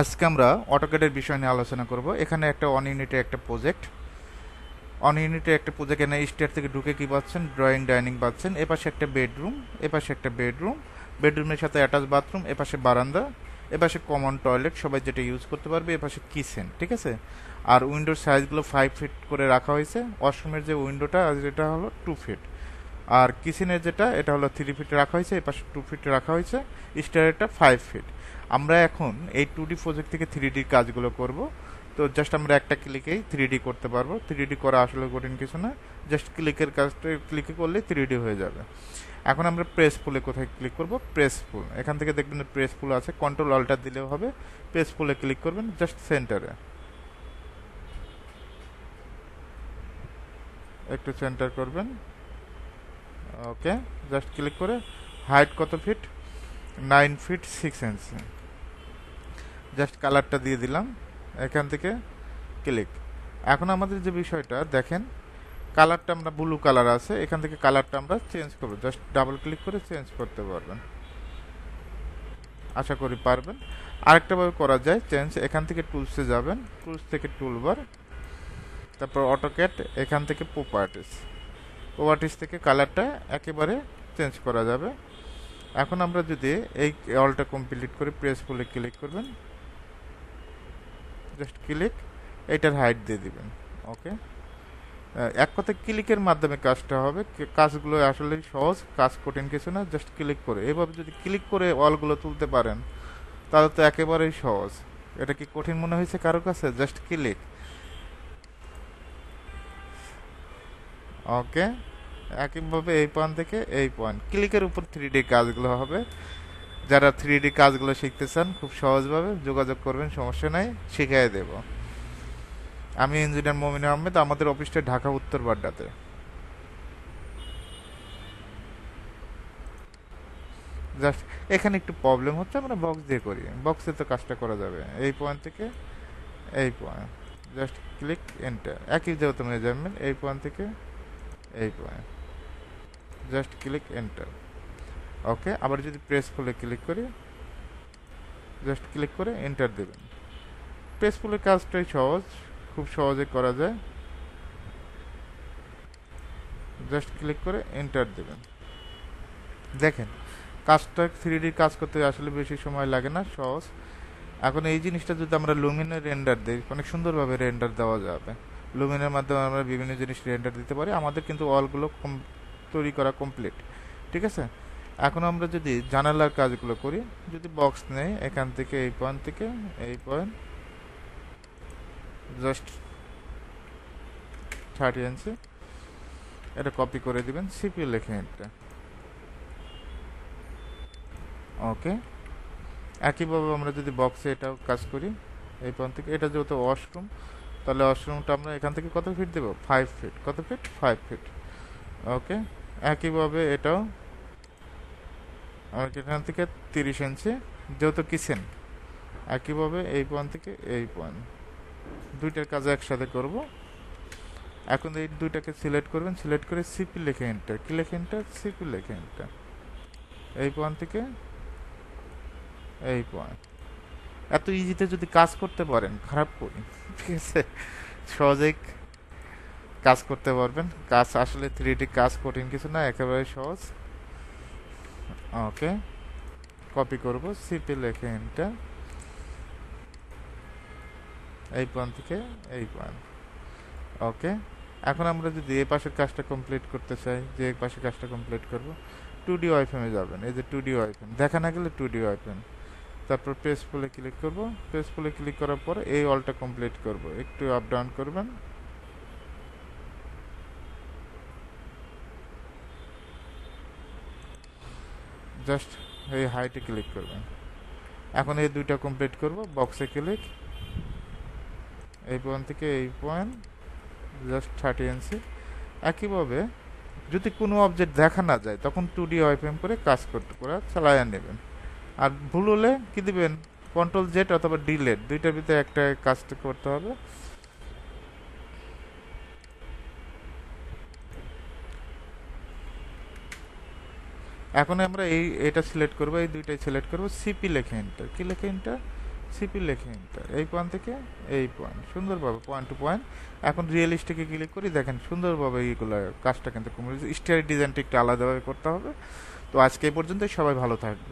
আজকে আমরা অটোক্যাডের বিষয় নিয়ে আলোচনা করব। এখানে একটা অন ইউনিটের একটা প্রজেক্ট অন ইউনিটের একটা প্রজেক্ট এখানে স্টেয়ার থেকে ঢুকে কি পাচ্ছেন? ড্রয়িং ডাইনিং পাচ্ছেন। এপাশে একটা বেডরুম এপাশে একটা বেডরুম বেডরুমের সাথে অ্যাটাচ বাথরুম এপাশে বারান্দা, এপাশে কমন টয়লেট সবাই যেটা ইউজ করতে পারবে, এপাশে কিচেন ঠিক আছে? আর উইন্ডোর সাইজগুলো ফাইভ ফিট করে রাখা হয়েছে। ওয়াশরুমের যে উইন্ডোটা যেটা হলো টু ফিট আর কিচেনের যেটা, এটা হলো থ্রি ফিট রাখা হয়েছে, এপাশে টু ফিট রাখা হয়েছে। স্টারেরটা ফাইভ ফিট আমরা এখন এই টু ডি প্রজেক্ট থেকে থ্রি ডির কাজগুলো করব। তো জাস্ট আমরা একটা ক্লিকেই থ্রি ডি করতে পারব। থ্রি ডি করা আসলে কঠিন কিছু না। জাস্ট ক্লিকের কাজটা ক্লিকে করলে থ্রি ডি হয়ে যাবে। এখন আমরা প্রেস ফুলে কোথায় ক্লিক করব? প্রেস ফুল এখান থেকে দেখবেন প্রেস ফুল আছে। কন্ট্রোল অল্টার দিলেও হবে। প্রেস ফুলে ক্লিক করবেন জাস্ট সেন্টারে একটু সেন্টার করবেন। ওকে জাস্ট ক্লিক করে হাইট কত feet nine feet six inch just কালারটা দিয়ে দিলাম। এখান থেকে ক্লিক এখন আমাদের যে বিষয়টা, দেখেন কালারটা আমরা ব্লু কালার আছে, এখান থেকে কালারটা আমরা চেঞ্জ করব। জাস্ট ডাবল ক্লিক করে চেঞ্জ করতে পারবেন। আশা করি পারবেন। আরেকটাভাবে করা যায় চেঞ্জ এখান থেকে টুলসে যাবেন। টুলস থেকে টুলবার তারপর অটোক্যাট এখান থেকে প্রপার্টিস প্রপার্টিস থেকে কালারটা একেবারে চেঞ্জ করা যাবে। এখন আমরা যদি এই অলটা কমপ্লিট করে প্রেস ফুলে ক্লিক করবেন জাস্ট ক্লিক এটার হাইট দিয়ে দিবেন ওকে এক কথায় ক্লিকের মাধ্যমে কাজটা হবে কাজগুলো আসলে সহজ, কাজ কঠিন কিছু না জাস্ট ক্লিক করে। এভাবে যদি ক্লিক করে অলগুলো তুলতে পারেন, তাহলে তো একেবারেই সহজ। এটা কি কঠিন মনে হয়েছে কারোর কাছে? জাস্ট ক্লিক ওকে একইভাবে এই পয়েন্ট থেকে এই পয়েন্ট ক্লিকের উপর থ্রি ডি কাজগুলো হবে। যারা থ্রি ডি কাজগুলো শিখতে চান, খুব সহজভাবে যোগাযোগ করবেন, সমস্যা নাই, শিখিয়ে দেব। আমি ইঞ্জিনিয়ার মমিন আহমেদ, আমাদের অফিসটা ঢাকা, উত্তর বাড্ডাতে। জাস্ট এখানে একটু প্রবলেম হচ্ছে, আমরা বক্স দিয়ে করি। বক্সে তো কাজটা করা যাবে। এই পয়েন্ট থেকে, এই পয়েন্ট জাস্ট ক্লিক এন্টার একই যেহেতু মেজারমেন্ট এই পয়েন্ট থেকে, এই point just click enter okay আবার যদি প্রেস ফুলে ক্লিক করি জাস্ট ক্লিক করে এন্টার দেবেন। প্রেস ফুলের কাজটাই সহজ, খুব সহজে করা যায়। জাস্ট ক্লিক করে এন্টার দেবেন। দেখেন, কাজটা থ্রি ডি কাজ করতে আসলে বেশি সময় লাগে না, সহজ। এখন এই জিনিসটা যদি আমরা লুমিনের রেন্ডার দিই, অনেক সুন্দরভাবে রেন্ডার দেওয়া যাবে। লুমিনের মাধ্যমে আমরা বিভিন্ন জিনিস রেন্ডার দিতে পারি। আমাদের কিন্তু অলগুলো তৈরি করা কমপ্লিট ঠিক আছে? এখন আমরা যদি জানালার কাজগুলো করি, যদি বক্স নেই, এখান থেকে, এই পয়েন্ট থেকে, এই পয়েন্ট জাস্ট থার্টি ইঞ্চি এটা কপি করে দিবেন সিপি লেখে এটা ওকে একইভাবে আমরা যদি বক্সে এটাও কাজ করি, এই পয়েন্ট থেকে, এটা যেহেতু ওয়াশরুম তাহলে ওয়াশরুমটা আমরা এখান থেকে কত ফিট দেবো? ফাইভ ফিট কত ফিট ফাইভ ফিট ওকে একইভাবে এটাও। আর এখান থেকে তিরিশ ইঞ্চি, যেহেতু কিচেন। একইভাবে এই পয়েন্ট থেকে এই পয়েন্ট দুইটার কাজ একসাথে করব। এখন এই দুইটাকে সিলেক্ট করবেন সিলেক্ট করে সিপি লেখে এন্টার কি লেখে এন্টার সিপি লেখে এন্টার এই পয়েন্ট থেকে এই পয়েন্ট এত ইজিতে যদি কাজ করতে পারেন, খারাপ করি। ঠিক আছে? সহজেই কাজ করতে পারবেন। কাজ আসলে থ্রি ডি কাজ কঠিন কিছু না একেবারে সহজ। ওকে কপি করব সিপি লেখে এন্টার এই পয়েন্ট থেকে এই পয়েন্ট ওকে এখন আমরা যদি এ পাশের কাজটা কমপ্লিট করতে চাই, যে এই পাশের কাজটা কমপ্লিট করব টু ডি ওয়াইফেমে যাবেন, এই যে টু ডি ওয়াইফেম দেখা না গেলে টু ডি ওয়াইফেম তারপর পেজ ফুলে ক্লিক করব পেজ ফুলে ক্লিক করার পর এই অলটা কমপ্লিট করব। একটু আপ ডাউন করবেন। জাস্ট এই হাইটে ক্লিক করবেন। এখন এই দুইটা কমপ্লিট করব বক্সে ক্লিক এই পয়েন্ট থেকে এই পয়েন্ট জাস্ট থার্টি ইঞ্চি একইভাবে যদি কোনো অবজেক্ট দেখা না যায়, তখন টু ডি ওয়াইফএম করে কাজ করতে, করে চালাইয়া নেবেন। আর ভুল হলে কী দিবেন? কন্ট্রোল জেট অথবা ডিলেট দুইটার ভিতরে একটা কাজটা করতে হবে। এখন আমরা এই, এটা সিলেক্ট করব, এই দুইটাই সিলেক্ট করব। সিপি লেখে এন্টার কি লেখে এন্টার সিপি লেখে এন্টার এই পয়েন্ট থেকে এই পয়েন্ট সুন্দরভাবে পয়েন্ট টু পয়েন্ট এখন রিয়েলিস্টিকে ক্লিক করি। দেখেন সুন্দরভাবে এইগুলো কাজটা কিন্তু কমে স্টিয়ার ডিজাইনটা একটু আলাদাভাবে করতে হবে। তো আজকে এই পর্যন্তই। সবাই ভালো থাকবে